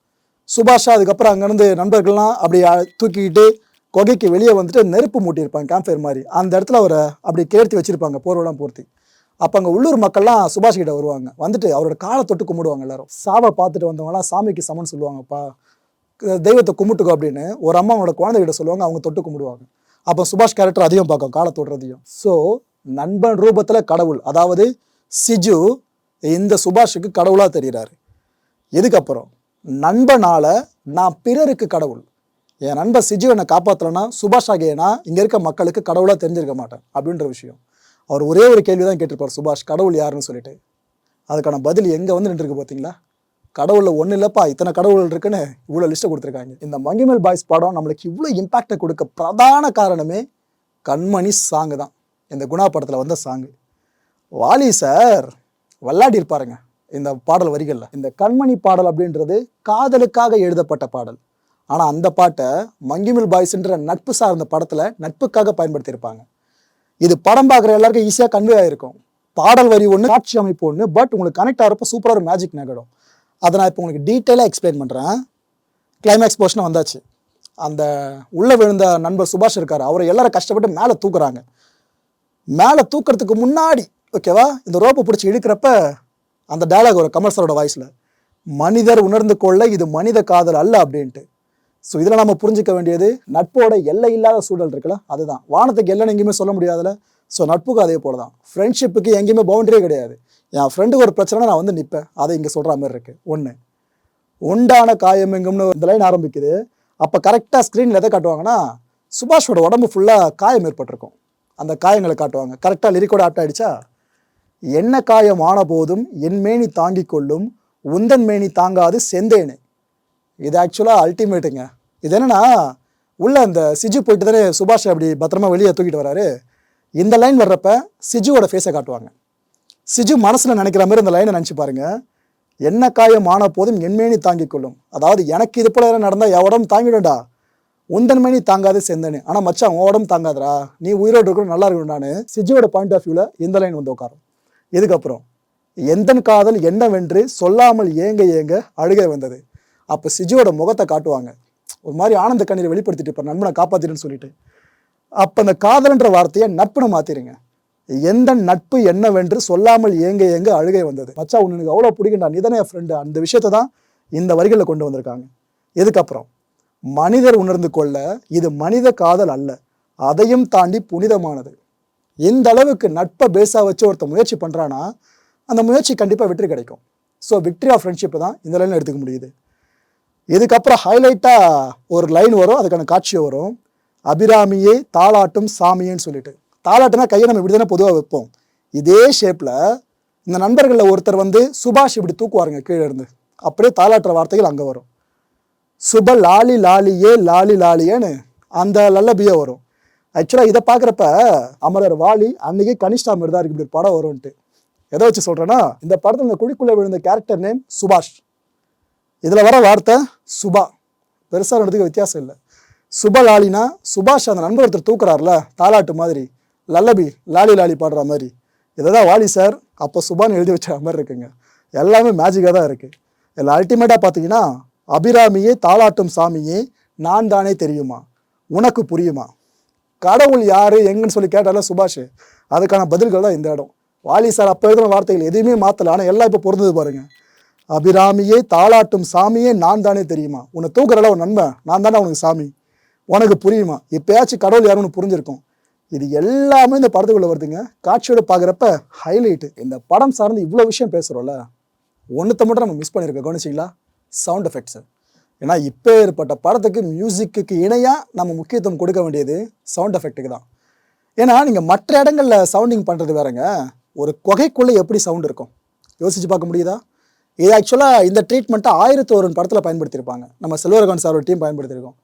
சுபாஷா அதுக்கப்புறம் அங்கேருந்து நண்பர்கள்லாம் அப்படி தூக்கிக்கிட்டு கொகைக்கு வெளியே வந்துட்டு நெருப்பு மூட்டியிருப்பாங்க கேம்ஃபேர் மாதிரி. அந்த இடத்துல அவரை அப்படி கேர்த்தி வச்சுருப்பாங்க போர்வெல்லாம் பூர்த்தி. அப்போ அங்கே உள்ளூர் மக்கள்லாம் சுபாஷ் கிட்ட வருவாங்க. வந்துட்டு அவரோட காலை தொட்டு கும்பிடுவாங்க எல்லாரும். சாவை பார்த்துட்டு வந்தவங்களாம் சாமிக்கு சமன் சொல்லுவாங்கப்பா. தெய்வத்தை கும்பிட்டுக்கோ அப்படின்னு ஒரு அம்மா அவங்களோட குழந்தைகிட்ட சொல்லுவாங்க அவங்க தொட்டு கும்பிடுவாங்க. அப்போ சுபாஷ் கேரக்டர் அதிகம் பார்க்கும் காலத்தோடுறதையும் ஸோ நண்பன் ரூபத்தில் கடவுள் அதாவது சிஜு இந்த சுபாஷுக்கு கடவுளாக தெரிகிறாரு இதுக்கப்புறம் நண்பனால நான் பிறருக்கு கடவுள். என் நண்பன் சிஜு என்னை காப்பாற்றலன்னா சுபாஷ் ஆகியனா இங்கே இருக்க மக்களுக்கு கடவுளாக தெரிஞ்சிருக்க மாட்டேன் அப்படின்ற விஷயம். அவர் ஒரே ஒரு கேள்வி தான் கேட்டிருப்பார் சுபாஷ் கடவுள் யாருன்னு சொல்லிட்டு. அதுக்கான பதில் எங்கே வந்து நின்றுருக்கு பார்த்தீங்களா கடவுளில் ஒன்றும் இல்லைப்பா இத்தனை கடவுள் இருக்குன்னு இவ்வளோ லிஸ்ட்டை கொடுத்துருக்காங்க. இந்த மங்கிமல் பாய்ஸ் படம் நம்மளுக்கு இவ்வளோ இம்பேக்டை கொடுக்க பிரதான காரணமே கண்மணி சாங்கு தான். இந்த குணா படத்தில் வந்த சாங்கு வாலி சார் விளையாடி இருப்பாருங்க இந்த பாடல் வரிகளில். இந்த கண்மணி பாடல் அப்படின்றது காதலுக்காக எழுதப்பட்ட பாடல். ஆனால் அந்த பாட்டை மங்கிமில் பாய்ஸ்ன்ற நட்பு சார்ந்த படத்தில் நட்புக்காக பயன்படுத்தியிருப்பாங்க. இது படம் பார்க்குற எல்லாருக்கும் ஈஸியாக கன்வே ஆகிருக்கும் பாடல் வரி ஒன்று காட்சி அமைப்பு ஒன்று பட் உங்களுக்கு கனெக்ட் ஆகிறப்ப சூப்பராக ஒரு மேஜிக் நிகழும். அதை நான் இப்போ உங்களுக்கு டீட்டெயிலாக எக்ஸ்பிளைன் பண்ணுறேன் கிளைமேக்ஸ் போர்ஷன் வந்தாச்சு. அந்த உள்ளே விழுந்த நண்பர் சுபாஷ் இருக்கார். அவரை எல்லாரும் கஷ்டப்பட்டு மேலே தூக்குறாங்க. மேலே தூக்குறதுக்கு முன்னாடி ஓகேவா இந்த ரோப்பை பிடிச்சி இழுக்கிறப்ப அந்த டைலாக் ஒரு கமல் சாரோட வாய்ஸில் மனிதர் உணர்ந்து கொள்ள இது மனித காதல் அல்ல அப்படின்ட்டு. ஸோ இதில் நம்ம புரிஞ்சுக்க வேண்டியது நட்போட எல்லை இல்லாத சூழல் இருக்குல்ல அதுதான். வானத்துக்கு எல்லைன்னு எங்கேயுமே சொல்ல முடியாதுல்ல. ஸோ நட்புக்கு அதே போல தான் ஃப்ரெண்ட்ஷிப்புக்கு எங்கேயுமே பவுண்டரியே கிடையாது. என் ஃப்ரெண்டுக்கு ஒரு பிரச்சனை நான் வந்து நிற்பேன் அதை இங்கே சொல்கிற மாதிரி இருக்குது ஒன்று உண்டான காயம் எங்கும்னு இந்த லைன் ஆரம்பிக்குது. அப்போ கரெக்டாக ஸ்க்ரீனில் எதை காட்டுவாங்கன்னா சுபாஷோட உடம்பு ஃபுல்லாக காயம் ஏற்பட்டிருக்கும். அந்த காயங்களை காட்டுவாங்க. கரெக்டாக லிரிக்கோட ஆப்ட் ஆயிடுச்சா? என்ன காயம் ஆன போதும் என் மேனி தாங்கி கொள்ளும் உந்தன் மேனி தாங்காது செந்தேனு. இது ஆக்சுவலாக அல்டிமேட்டுங்க இது என்னென்னா உள்ளே அந்த சிஜு போயிட்டு தானே சுபாஷ் அப்படி பத்திரமா வெளியே தூக்கிட்டு வராரு. இந்த லைன் வர்றப்ப சிஜுவோட ஃபேஸை காட்டுவாங்க. சிஜு மனசில் நினைக்கிற மாதிரி இந்த லைனை நினச்சி பாருங்க. என்ன காயம் ஆன போதும் என்மேனி தாங்கிக் கொள்ளும். அதாவது எனக்கு இது போல நடந்தால் என் உடம்பு தாங்கிடும்டா. உந்தன் மேனி தாங்காது செந்தனு ஆனால் மச்சான் உன் உடம்பு தாங்காதரா நீ உயிரோடு இருக்கணும் நல்லா இருக்கணும்டான்னு சிஜுவோட பாயிண்ட் ஆஃப் வியூவில் இந்த லைன் வந்து உட்காரும். இதுக்கப்புறம் எந்தன் காதல் என்னவென்று சொல்லாமல் ஏங்க ஏங்க அழுகை வந்தது. அப்போ சிஜுவோட முகத்தை காட்டுவாங்க. ஒரு மாதிரி ஆனந்த கண்ணீரை வெளிப்படுத்திட்டு இப்போ நண்பனை காப்பாத்திடுன்னு சொல்லிட்டு. அப்போ அந்த காதல்ன்ற வார்த்தையை நட்புன்னு மாற்றிடுங்க எந்த நட்பு என்னவென்று சொல்லாமல் ஏங்க ஏங்க அழுகை வந்தது? மச்சா உனக்கு எனக்கு அவ்வளோ பிடிக்கும்டா நீ தானே ஃப்ரெண்டு அந்த விஷயத்தை தான் இந்த வரிகளில் கொண்டு வந்திருக்காங்க. இதுக்கப்புறம் மனிதர் உணர்ந்து கொள்ள இது மனித காதல் அல்ல. அதையும் தாண்டி புனிதமானது. எந்த அளவுக்கு நட்பை பேஸாக வச்சு ஒருத்தன் முயற்சி பண்ணுறான்னா அந்த முயற்சி கண்டிப்பாக வெற்றி கிடைக்கும். ஸோ விக்ட்ரி ஆஃப் ஃப்ரெண்ட்ஷிப் தான் இந்த லைனில் எடுத்துக்க முடியுது. இதுக்கப்புறம் ஹைலைட்டாக ஒரு லைன் வரும் அதுக்கான காட்சி வரும். அபிராமியே தாளாட்டும் சாமியேன்னு சொல்லிட்டு. தாளாட்டுனா கையை நம்ம இப்படி தானே பொதுவாக வைப்போம். இதே ஷேப்பில் இந்த நண்பர்களில் ஒருத்தர் வந்து சுபாஷ் இப்படி தூக்குவாருங்க கீழே இருந்து. அப்படியே தாளாட்டுற வார்த்தைகள் அங்கே வரும். சுப லாலி லாலியே லாலி லாலியேன்னு அந்த லல்லபியே வரும். ஆக்சுவலாக இதை பார்க்குறப்ப அமரர் வாலி அன்னைக்கு கனிஷ்டா மிர்தா இருக்கு இப்படி படம் வரும்ன்ட்டு. எதை வச்சு சொல்கிறேன்னா இந்த படத்தில் இந்த குழிக்குள்ளே விழுந்த கேரக்டர் நேம் சுபாஷ். இதில் வர வார்த்தை சுபா. பெருசாக ரெண்டுத்துக்கு வித்தியாசம் இல்லை. சுப லாலினா சுபாஷ் அந்த நண்பர் ஒருத்தர் தூக்குறாருல தாலாட்டு மாதிரி. லல்லபி லாலி லாலி பாடுற மாதிரி. இதை தான் வாலி சார் அப்போ சுபான் எழுதி வச்ச மாதிரி இருக்குங்க. எல்லாமே மேஜிக்காக தான் இருக்குது இதில் அல்டிமேட்டாக பார்த்தீங்கன்னா அபிராமியே தாளாட்டும் சாமியே நான் தானே தெரியுமா? உனக்கு புரியுமா? கடவுள் யார்? எங்கன்னு சொல்லி கேட்டால சுபாஷ். அதுக்கான பதில்கள் தான் இந்த இடம். வாலி சார் அப்போ எழுதின வார்த்தைகள் எதுவுமே மாற்றல ஆனால் எல்லாம் இப்போ பொருந்தது பாருங்கள் அபிராமியே தாளாட்டும் சாமியே நான் தானே தெரியுமா? உன்னை தூக்குறல உன் நண்பன். நான் தானே உனக்கு சாமி. உனக்கு புரியுமா? எப்பயாச்சும் கடவுள் யாருன்னு புரிஞ்சிருக்கும். இது எல்லாமே இந்த படத்துக்குள்ள வருதுங்க. காட்சியோட பார்க்குறப்ப ஹைலைட்டு இந்த படம் சார்ந்து இவ்வளோ விஷயம் பேசுகிறோம்ல ஒன்றுத்த மட்டும் நம்ம மிஸ் பண்ணியிருக்கோம் கவனிச்சிங்களா? சவுண்ட் எஃபெக்ட்ஸு ஏன்னா இப்போ ஏற்பட்ட படத்துக்கு மியூசிக்கு இணையாக நம்ம முக்கியத்துவம் கொடுக்க வேண்டியது சவுண்ட் எஃபெக்ட்டுக்கு தான். ஏன்னா நீங்கள் மற்ற இடங்களில் சவுண்டிங் பண்ணுறது வேறங்க. ஒரு குகைக்குள்ளே எப்படி சவுண்ட் இருக்கும்? யோசிச்சு பார்க்க முடியுதா? இது ஆக்சுவலாக இந்த ட்ரீட்மெண்ட்டை ஆயிரத்தி ஒரு படத்தில் பயன்படுத்தியிருப்பாங்க. நம்ம செல்வரகன் சாரோட டீம் பயன்படுத்தியிருக்கோம்.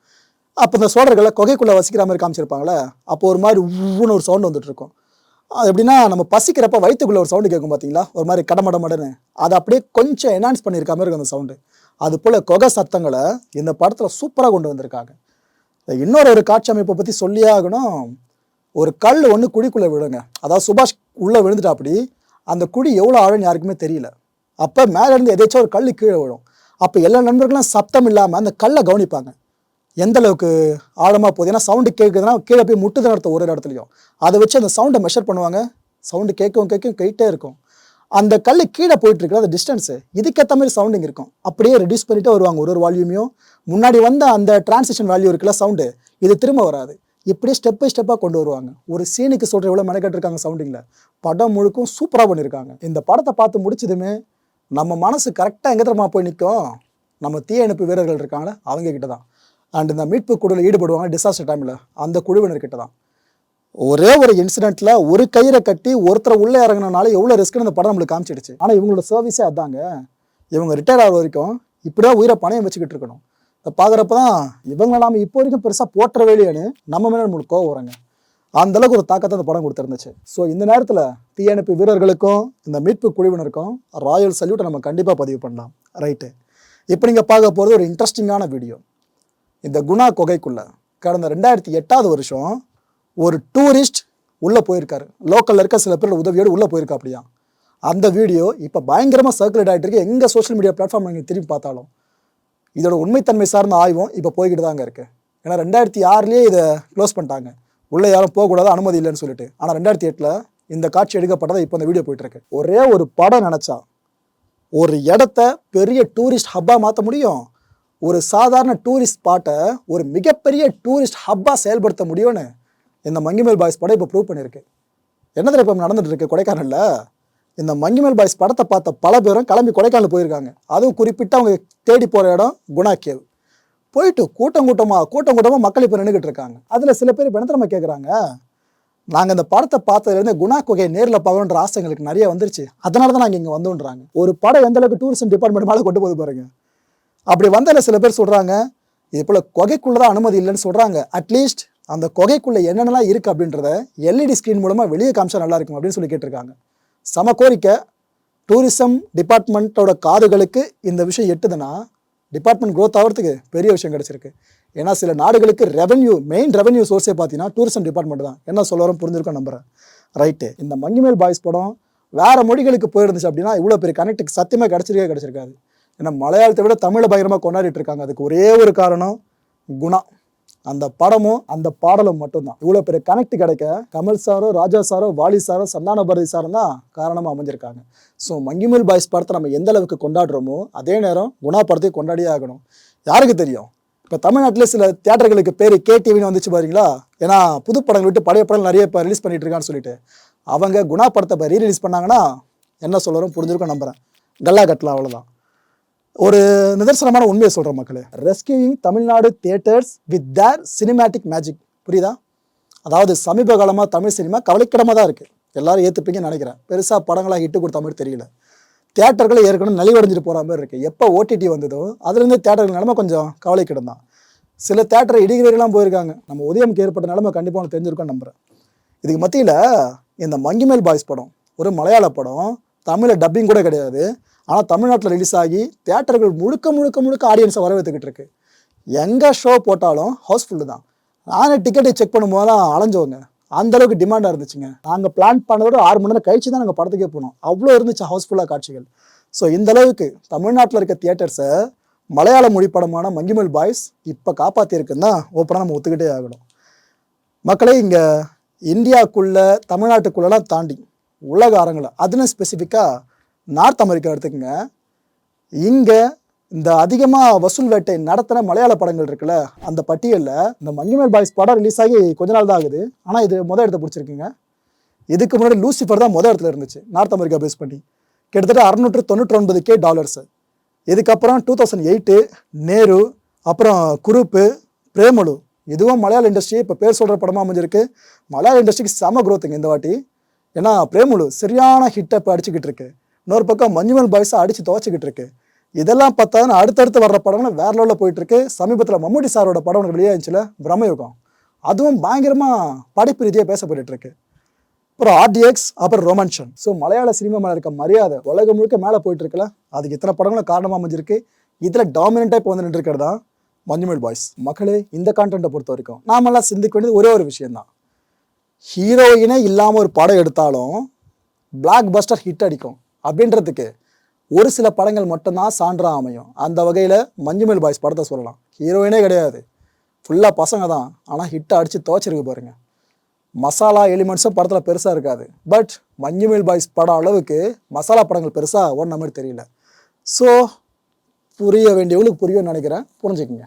அப்போ இந்த சோழர்களை கொகைக்குள்ளே வசிக்கிற மாதிரி காமிச்சிருப்பாங்களே அப்போ ஒரு மாதிரி ஊன்னு ஒரு சவுண்டு வந்துட்டு இருக்கும் அது எப்படின்னா நம்ம பசிக்கிறப்ப வயிற்றுக்குள்ளே ஒரு சவுண்டு கேட்கும் பார்த்தீங்களா ஒரு மாதிரி கடமடமடன்னு. அதை அப்படியே கொஞ்சம் என்ஹான்ஸ் பண்ணியிருக்க மாதிரி இருக்கும் அந்த சவுண்டு அது போல் கொகை சத்தங்களை இந்த படத்தில் சூப்பராக கொண்டு வந்திருக்காங்க. இன்னொரு ஒரு காட்சி அமைப்பை பற்றி சொல்லியே ஆகணும். ஒரு கல் ஒன்று குழிக்குள்ளே விழுங்க. அதாவது சுபாஷ் உள்ளே விழுந்துட்டா அப்படி அந்த குழி எவ்வளோ ஆழம்னு யாருக்குமே தெரியல. அப்போ மேலேருந்து எதாச்சும் ஒரு கல் கீழே விழும். அப்போ எல்லா நண்பர்களும் சத்தம் இல்லாமல் அந்த கல்லை கவனிப்பாங்க. எந்த அளவுக்கு ஆழமாக போகுது? ஏன்னா சவுண்டு கேட்குதுன்னா கீழே போய் முட்டுதான் நடத்தும் ஒரு இடத்துலையும். அதை வச்சு அந்த சவுண்டை மெஷர் பண்ணுவாங்க. சவுண்டு கேட்கவும் கேட்கவும் கேட்டே இருக்கும். அந்த கல் கீழே போயிட்டு இருக்கிற அந்த டிஸ்டன்ஸு இதுக்கேற்ற மாதிரி சவுண்டிங் இருக்கும். அப்படியே ரெடியூஸ் பண்ணிகிட்டே வருவாங்க ஒரு ஒரு வால்யூமையும் முன்னாடி வந்த அந்த டிரான்சிஷன் வேல்யூ இருக்குல்ல சவுண்டு இது திரும்ப வராது. இப்படியே ஸ்டெப் பை ஸ்டெப்பாக கொண்டு வருவாங்க. ஒரு சீனுக்கு சொல்கிற எவ்வளோ மெனக்கட்டிருக்காங்க சவுண்டிங்கில் படம் முழுக்கும் சூப்பராக பண்ணியிருக்காங்க இந்த படத்தை பார்த்து முடிச்சதுமே நம்ம மனசு கரெக்டாக எங்கே தெரியுமா போய் நிற்கும் நம்ம தீயணைப்பு வீரர்கள் இருக்காங்களே அவங்க கிட்ட தான். அண்ட் இந்த மீட்பு குழுவில் ஈடுபடுவாங்க டிசாஸ்டர் டைமில் அந்த குழுவினர்கிட்ட தான். ஒரே ஒரு இன்சிடென்ட்ல ஒரு கயிறை கட்டி ஒருத்தரை உள்ளே இறங்கினால எவ்வளோ ரிஸ்க்னு அந்த படம் நம்மளுக்கு காமிச்சிடுச்சு. ஆனால் இவங்களோட சர்வீஸே அதாங்க. இவங்க ரிட்டையர் ஆகிற வரைக்கும் இப்படியே உயிரை பணையம் வச்சுக்கிட்டு இருக்கணும். இதை பார்க்குறப்ப தான் இவங்களை நாம் இப்போ வரைக்கும் பெருசாக போட்டுற வேலையானு நம்ம மேலே நம்மளுக்கு கோவம் வராங்க. அந்தளவுக்கு ஒரு தாக்கத்தை அந்த படம் கொடுத்துருந்துச்சு. ஸோ இந்த நேரத்தில் தீயணைப்பு வீரர்களுக்கும் இந்த மீட்பு குழுவினருக்கும் ராயல் சல்யூட்டை நம்ம கண்டிப்பாக பதிவு பண்ணலாம். ரைட்டு இப்போ நீங்கள் பார்க்க போகிறது ஒரு இன்ட்ரெஸ்டிங்கான வீடியோ இந்த குணா குகைக்குள்ளே கடந்த ரெண்டாயிரத்தி எட்டாவது வருஷம் ஒரு டூரிஸ்ட் உள்ளே போயிருக்காரு. லோக்கலில் இருக்க சில பேரோட உதவியோடு உள்ளே போயிருக்கா அப்படியா? அந்த வீடியோ இப்போ பயங்கரமாக சர்க்குலேட் ஆகிட்டு இருக்கு. எங்கள் சோஷியல் மீடியா பிளாட்ஃபார்ம் நீங்கள் திரும்பி பார்த்தாலும். இதோட உண்மைத்தன்மை சார்ந்த ஆய்வும் இப்போ போய்கிட்டு தாங்க இருக்குது ஏன்னா ரெண்டாயிரத்தி ஆறுலேயே இதை க்ளோஸ் பண்ணிட்டாங்க. உள்ளே யாரும் போகக்கூடாது அனுமதி இல்லைன்னு சொல்லிட்டு. ஆனால் ரெண்டாயிரத்தி எட்டில் இந்த காட்சி எடுக்கப்பட்டதை இப்போ இந்த வீடியோ போயிட்டுருக்கு ஒரே ஒரு படம் நினச்சா ஒரு இடத்த பெரிய டூரிஸ்ட் ஹப்பாக மாற்ற முடியும்? ஒரு சாதாரண டூரிஸ்ட் ஸ்பாட்டை ஒரு மிகப்பெரிய டூரிஸ்ட் ஹப்பாக செயல்படுத்த முடியும்னு இந்த மங்கிமேல் பாய்ஸ் படம் இப்போ ப்ரூவ் பண்ணியிருக்கு. என்னதில் இப்போ நடந்துட்டு இருக்கு கொடைக்கானலில்? இந்த மங்கிமேல் பாய்ஸ் படத்தை பார்த்த பல பேரும் கிளம்பி கொடைக்கானல் போயிருக்காங்க. அதுவும் குறிப்பிட்டு அவங்க தேடி போகிற இடம் குணா கேவ் போயிட்டு கூட்டம் கூட்டமாக கூட்டம் கூட்டமாக மக்கள் இப்போ நின்றுக்கிட்டு இருக்காங்க. அதில் சில பேர் இப்போ என்ன கேட்குறாங்க நாங்கள் இந்த படத்தை பார்த்ததுலேருந்து குணா குகையை நேரில் பார்க்கணுன்ற ஆசை எங்களுக்கு நிறைய வந்துருச்சு. அதனால தான் நாங்கள் இங்கே வந்தோன்றாங்க. ஒரு படம் எந்த அளவுக்கு டூரிசம் டிபார்ட்மெண்ட் மேலே கொண்டு போது பாருங்கள் அப்படி வந்ததில் சில பேர் சொல்கிறாங்க இது போல் குகைக்குள்ளே தான் அனுமதி இல்லைன்னு சொல்கிறாங்க அட்லீஸ்ட் அந்த குகைக்குள்ளே என்னென்னலாம் இருக்குது அப்படின்றத எல்இடி ஸ்க்ரீன் மூலமாக வெளியே காமிச்சா நல்லா இருக்கும் அப்படின்னு சொல்லி கேட்டிருக்காங்க. சம கோரிக்கை டூரிசம் டிபார்ட்மெண்ட்டோட காதுகளுக்கு இந்த விஷயம் எட்டுதுன்னா டிபார்ட்மெண்ட் க்ரோத் ஆகிறதுக்கு பெரிய விஷயம் கிடச்சிருக்கு. ஏன்னா சில நாடுகளுக்கு ரெவன்யூ மெயின் ரெவன்யூ சோர்ஸே பார்த்தீங்கன்னா டூரிசம் டிபார்ட்மெண்ட் தான். என்ன சொல்ல வரோம் புரிஞ்சிருக்கோம் நம்புறேன். ரைட்டு இந்த மங்கிமேல் பாய்ஸ் படம் வேறு மொழிகளுக்கு போயிருந்துச்சு அப்படின்னா இவ்வளோ பெரிய கனெக்ட்டுக்கு சத்தியமாக கிடச்சிருக்கே கிடச்சிருக்காது. ஏன்னா மலையாளத்தை விட தமிழை பயங்கரமாக கொண்டாடிட்டு இருக்காங்க அதுக்கு ஒரே ஒரு காரணம் குணா. அந்த படமும் அந்த பாடலும் மட்டும்தான். இவ்வளோ பெரிய கனெக்ட் கிடைக்க கமல் சாரோ ராஜா சாரோ வாலி சாரோ சந்தான பாரதி சாரும் தான் காரணமாக அமைஞ்சிருக்காங்க. ஸோ மங்கிமல் பாய்ஸ் படத்தை நம்ம எந்த அளவுக்கு கொண்டாடுறோமோ அதே நேரம் குணா படத்தையும் கொண்டாடியே ஆகணும். யாருக்கு தெரியும்? இப்போ தமிழ்நாட்டில் சில தியேட்டர்களுக்கு பேர் கேடிவின்னு வந்துச்சு பாருங்களா? ஏன்னா புது படங்கள் விட்டு பழைய படங்கள் நிறைய இப்போ ரிலீஸ் பண்ணிட்டு இருக்கான்னு சொல்லிட்டு. அவங்க குணா படத்தை இப்போ ரீ ரிலீஸ் பண்ணாங்கன்னா என்ன சொல்லுறோம் புரிஞ்சிருக்கும் நம்புகிறேன் கல்லா கட்டலாம் அவ்வளோதான் ஒரு நிதர்சனமான உண்மையை சொல்கிற மக்களே. Rescuing Tamil Nadu theatres with their cinematic magic புரியுதா? அதாவது சமீப காலமாக தமிழ் சினிமா கவலைக்கிடமாக தான் இருக்குது எல்லாரும் ஏற்றுப்பீங்கன்னு நினைக்கிறேன். பெருசாக படங்களாக ஹிட்டு கொடுத்த மாதிரி தெரியல. தேட்டர்களை ஏற்கனவே நலிவடைஞ்சிட்டு போகிற மாதிரி இருக்குது எப்போ ஓடிடி வந்ததோ அதுலேருந்து தியேட்டர்கள் நிலமை கொஞ்சம் கவலைக்கிடம் தான். சில தேட்டர் இடிகிறலாம் போயிருக்காங்க. நம்ம உதயமுக்கு ஏற்பட்ட நிலமை கண்டிப்பாக உனக்கு தெரிஞ்சிருக்கோம் நம்புறேன். இதுக்கு மத்தியில் இந்த மங்கிமேல் பாய்ஸ் படம் ஒரு மலையாள படம் தமிழில் டப்பிங் கூட கிடையாது. ஆனால் தமிழ்நாட்டில் ரிலீஸ் ஆகி தியேட்டர்கள் முழுக்க முழுக்க முழுக்க ஆடியன்ஸை வரவேற்றுக்கிட்டு இருக்கு. எங்கே ஷோ போட்டாலும் ஹவுஸ்ஃபுல்லு தான். நானே டிக்கெட்டை செக் பண்ணும்போது தான் அலைஞ்சவங்க அந்த அளவுக்கு டிமாண்டாக இருந்துச்சுங்க. நாங்கள் பிளான் பண்ணதோட ஆறு மணி நேரம் கழிச்சு தான் நாங்கள் படத்துக்கே போனோம். அவ்வளோ இருந்துச்சு ஹவுஸ்ஃபுல்லாக காட்சிகள். ஸோ இந்த அளவுக்கு தமிழ்நாட்டில் இருக்க தியேட்டர்ஸை மலையாள மொழி படமான மங்கிமல் பாய்ஸ் இப்போ காப்பாற்றிருக்குன்னு தான் ஓப்பனாக நம்ம ஒத்துக்கிட்டே ஆகணும். மக்களே இங்கே இந்தியாக்குள்ளே தமிழ்நாட்டுக்குள்ளெல்லாம் தாண்டி உலக அரங்கில் அதுன்னு ஸ்பெசிஃபிக்காக நார்த் அமெரிக்கா எடுத்துக்கோங்க. இங்கே இந்த அதிகமாக வசூல் வேட்டை நடத்தின மலையாள படங்கள் இருக்குல்ல அந்த பட்டியலில் இந்த மங்கிமேல் பாய்ஸ் படம் ரிலீஸ் ஆகி கொஞ்ச நாள் தான் ஆகுது. ஆனால் இது முதல் இடத்த பிடிச்சிருக்குங்க. இதுக்கு முன்னாடி லூசிஃபர் தான் முதல் இடத்துல இருந்துச்சு நார்த் அமெரிக்கா பேஸ் பண்ணி. கிட்டத்தட்ட அறுநூற்று தொண்ணூற்றி ஒன்பது கே டாலர்ஸு இதுக்கப்புறம் டூ தௌசண்ட் எயிட்டு நேரு அப்புறம் குரூப்பு பிரேமலு. இதுவும் மலையாள இண்டஸ்ட்ரி இப்போ பேர் சொல்கிற படமாக அமைஞ்சிருக்கு. மலையாள இண்டஸ்ட்ரிக்கு செம குரோத்துங்க இந்த வாட்டி. ஏன்னா பிரேமுலு சரியான ஹிட்டை இப்போ அடிச்சுக்கிட்டு இருக்கு. இன்னொரு பக்கம் மஞ்சுமல் பாய்ஸை அடித்து துவச்சிக்கிட்டு இருக்கு. இதெல்லாம் பார்த்தா அடுத்தடுத்து வர்ற படங்கள் வேற லெவலில் போயிட்டுருக்கு சமீபத்தில் மம்முட்டி சாரோட படம் ஒன்று வெளியாச்சுல பிரம்மயுகம். அதுவும் பயங்கரமாக படைப்பு ரீதியாக பேச இருக்கு. அப்புறம் ஆர்டிஎக்ஸ் அப்புறம் ரொமான்ஷன் ஸோ மலையாள சினிமா மேலே இருக்க மரியாதை உலகம் முழுக்க மேலே போயிட்டு இருக்குல்ல அதுக்கு இத்தனை படங்களும் காரணமாக அமைஞ்சிருக்கு. இதில் டாமினண்ட்டாக இப்போ வந்து நின்றுருக்கிறதா மஞ்சுமல் பாய்ஸ் மக்களே இந்த கான்டென்ட்டை பொறுத்த வரைக்கும் நாமெல்லாம் சிந்திக்க வேண்டியது ஒரே ஒரு விஷயந்தான் ஹீரோயினே இல்லாமல் ஒரு படம் எடுத்தாலும் பிளாக் பஸ்டர் ஹிட் அடிக்கும். அப்படின்றதுக்கு ஒரு சில படங்கள் மட்டும்தான் சான்றாக அமையும். அந்த வகையில் மஞ்சுமல் பாய்ஸ் படத்தை சொல்லலாம். ஹீரோயினே கிடையாது. ஃபுல்லாக பசங்க தான். ஆனால் ஹிட்டை அடித்து துவச்சிருக்கு பாருங்கள் மசாலா எலிமெண்ட்ஸும் படத்தில் பெருசாக இருக்காது. பட் மஞ்சுமல் பாய்ஸ் படம் அளவுக்கு மசாலா படங்கள் பெருசாக ஓடின மாதிரி தெரியல. ஸோ புரிய வேண்டியவங்களுக்கு புரியும்னு நினைக்கிறேன். புரிஞ்சுக்குங்க.